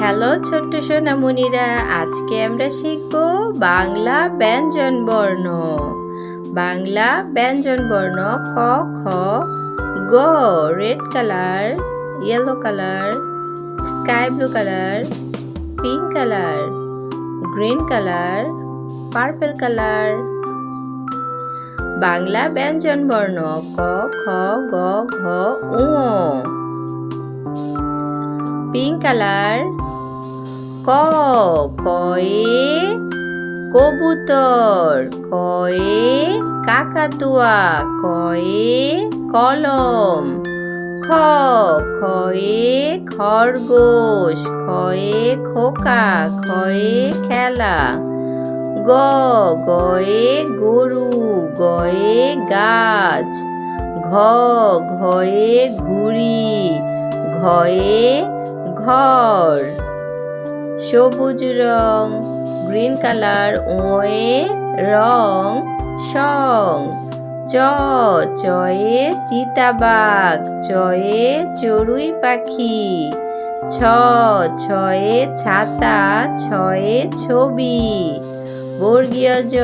Hello ছোট্ট সোনামণিরা, আজকে আমরা শিখব বাংলা ব্যঞ্জন বর্ণ। বাংলা ব্যঞ্জন বর্ণ ক, খ, গ red colour yellow colour sky blue colour pink colour green colour purple colour Bangla ব্যঞ্জন বর্ণ ক, খ, গ, ঘ উ পিঙ্ক কালার। ক, কয়ে কবুতর, কয়ে কাকাতুয়া, কয়ে কলম। খ খয়ে খরগোশ খয়ে খোকা খয়ে খেলা। গ, গয়ে গরু, গয়ে গাছ। ঘ, ঘয়ে ঘুড়ি, ঘয়ে ঘর। সবুজ রং, গ্রিন কালার, ওয়ে রং, সং। চ, চয়ে চিতাবাঘ, চয়ে চড়ুই পাখি। ছ, ছয়ে ছাতা, ছয়ে ছবি। বর্গীয় জ,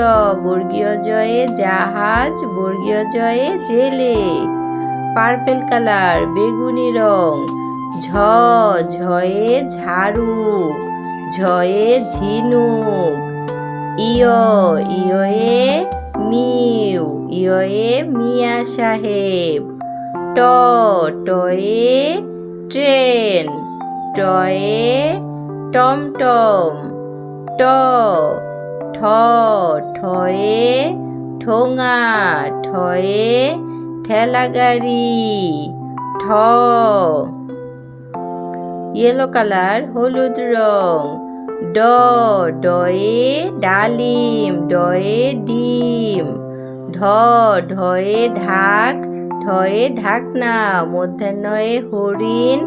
বর্গীয় জয়ে জাহাজ, বর্গীয় জয়ে জেলে। পার্পেল কালার, বেগুনি রং। ঝ, ঝয়ে ঝাড়ু, ঝয়ে ঝিনুক, ইয় ইয়ে মিউ ইয়ে মিয়া সাহেব, ট, টয়ে ট্রেন, টয়ে টমটম, ট, ঠ, ঠয়ে ঠোঙা, ঠয়ে ঠেলাগাড়ি, ঠ ইয়েলো কালার হলুদ রং। ড, ডয়ে ডালিম, ডয়ে ডিম। ঢ, ঢয়ে ঢাক, ঢয়ে ঢাকনা। মধ্যাহ্নয়ে হরিণ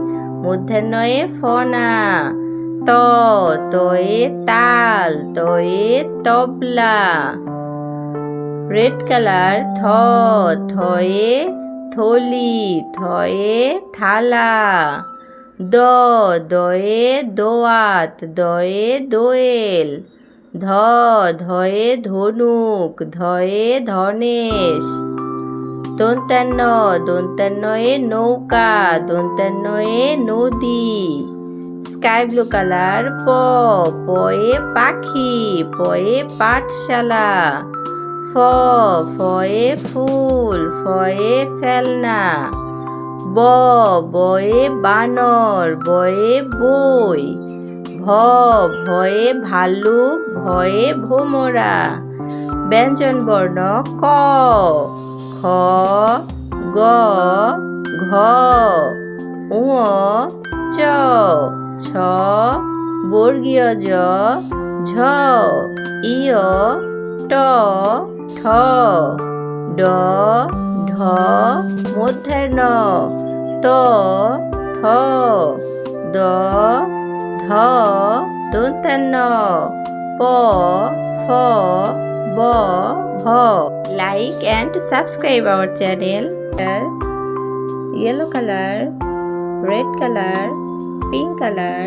মধ্যাহ্নয়ে ফনা। ত, তয়ে তাল, তয়ে তবলা। রেড কালার থ, থয়ে থলি, থয়ে থালা। দ দয়ে দোয়াত দয়ে দোয়েল, ধ, ধয়ে ধনুক, ধয়ে ধনেশ দন্তান্ন দন্তান্নয়ে নৌকা দন্তান্নয়ে নদী, স্কাই ব্লু কালার, প, পয়ে পাখি, পয়ে পাঠশালা, ফ, ফয়ে ফুল, ফয়ে ফেলনা ব, বয়ে বানর, বয়ে বই, ভ, ভয়ে ভালুক ভয়ে ভোমরা, ব্যঞ্জন বর্ণ ক, খ, গ, ঘ উ চ, ছ, বর্গীয় জ, ঝ, ইয়, ট, ঠ, ড, ঢ, মধ্যাহ্ন ত থ দ ধ দন্তান্ন প ফ ব ভ like and subscribe our channel yellow color red color pink color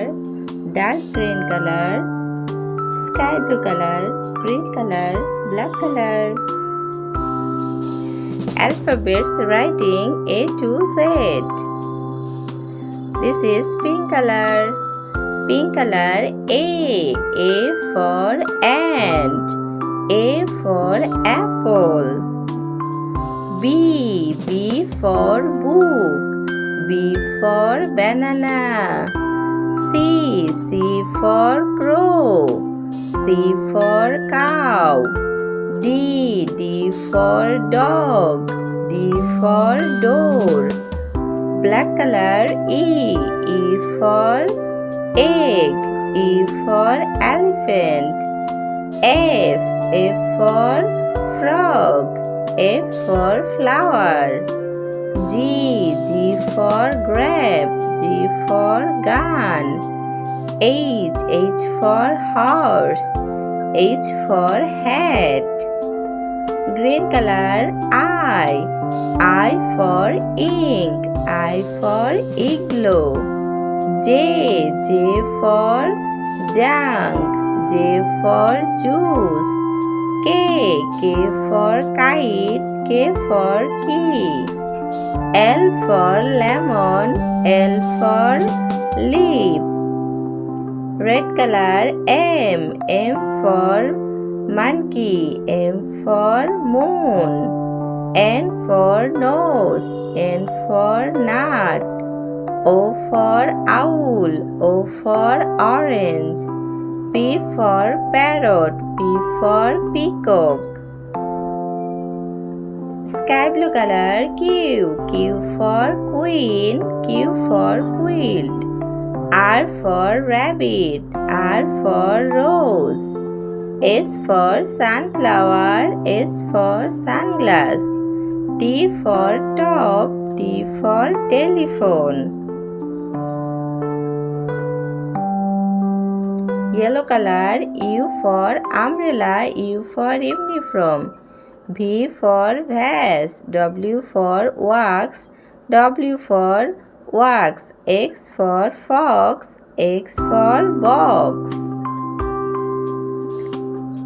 dark green color sky blue color green color black color alphabets writing A to Z. This is pink color. Pink color A. A for ant. A for apple. B. B for book. B for banana. C. C for crow. C for cow. D. D for dog. D for door. Black color E. E for egg. E for elephant. F. F for frog. F for flower. G. G for grape. G for gun. H. H for horse. H for hat. Green color I. I for ink. I for igloo. J. J for junk. J for juice. K. K for kite. K for key. L for lemon. L for leaf. Red color M. M for monkey. M for moon. N for nose. N for nut. O for owl. O for orange. P for parrot. P for peacock. Sky blue color Q. Q for queen. Q for quilt. R for rabbit. R for rose. S for sunflower. S for sunglass. T for top. T for telephone. Yellow color U for umbrella. U for uniform. V for vase. W for wax. W for wax. X for fox. X for box.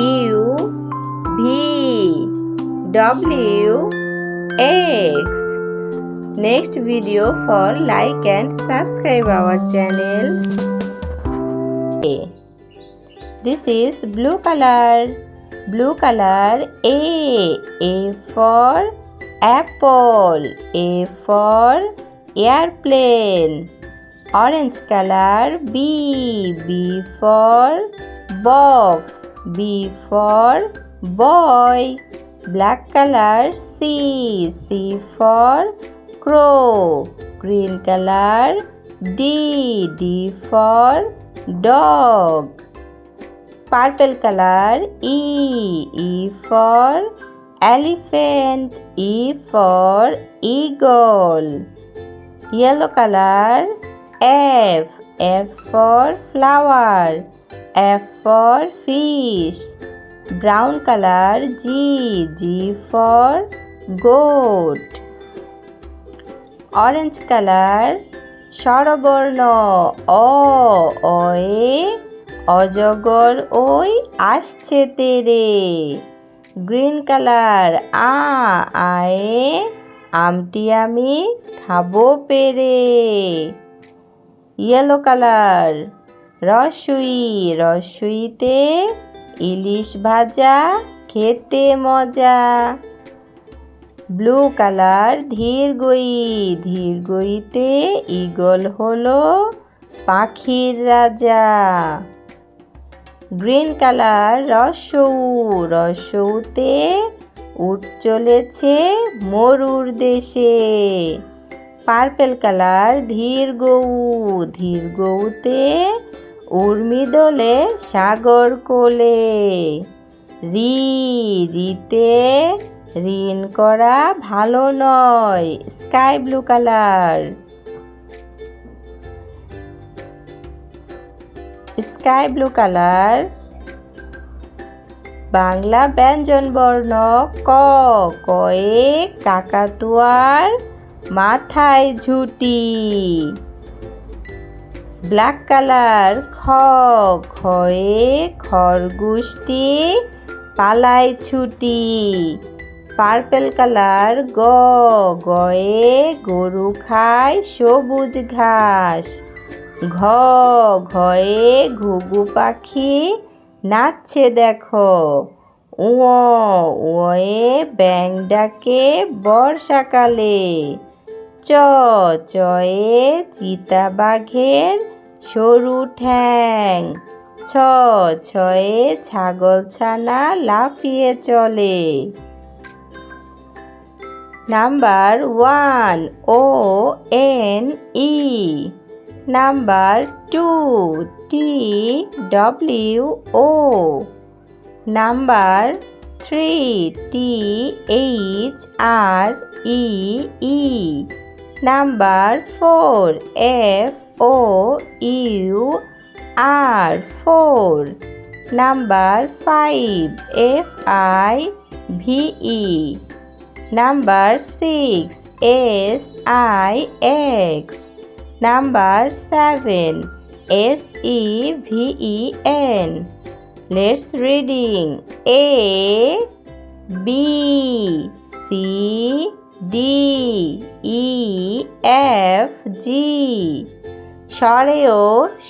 U Next video for like and subscribe our channel. A. this is blue color. Blue color a. A for apple. A for airplane. Orange color b. B for box. B for boy. Black color C. C for crow. Green color D. D for dog. Purple color E. E for elephant. E for eagle. Yellow color F. F for flower. F for fish. Brown color, G. G for goat. Orange colour স্বরবর্ণ অ অয়ে অজগর ওই আসছে তেরে green colour আ আয়ে আমটি আমি খাব পেরে ইয়েলো কালার রসুই, রসুইতে ইলিশ ভাজা, খেতে মজা। ব্লু কালার, ধীর গই, ধীর গইতে ইগল হলো পাখির রাজা। গ্রিন কালার, রসৌ, রসৌতে উঠ চলেছে মরুর দেশে। পার্পেল কালার, ধীর গৌ, ধীর গৌতে উর্মি দোলে সাগর কোলে। রি, রিতে ঋণ করা ভালো নয়, sky blue colour. Sky blue colour. Bangla ব্যঞ্জন বর্ণ ক, কয়ে কাকাতুয়ার মাথায় ঝুটি। ব্ল্যাক কালার, খ খয়ে খরগোশটি পালায় ছুটি। পার্পেল কালার, গ, গয়ে গরু খায় সবুজ ঘাস। ঘ, ঘয়ে ঘুঘু পাখি নাচছে দেখো। উয়ে ব্যাং ডাকে বর্ষাকালে। চ, চয়ে চিতাবাঘের সরু ঠ্যাং। ছ, ছয়ে ছাগল ছানা লাফিয়ে চলে। Number one, O, N, E. Number two, T, W, O. Number three, T, H, R, E E. Number 4 F O U R 4 Number 5 F I V E. Number 6 S I X. Number 7 S E V E N. Let's reading. A B C D E F G স্বরেও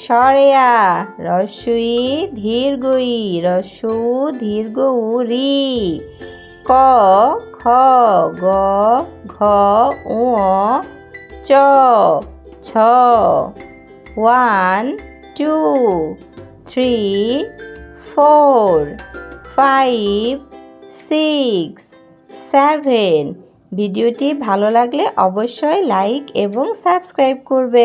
স্বরেয়া রস্বই দীর্ঘই রস্যু দীর্ঘ রি ক, খ, গ, ঘ উ চ, ছ, one, two, three, four, five, six, seven ভিডিওটি ভালো লাগলে অবশ্যই লাইক এবং সাবস্ক্রাইব করবে।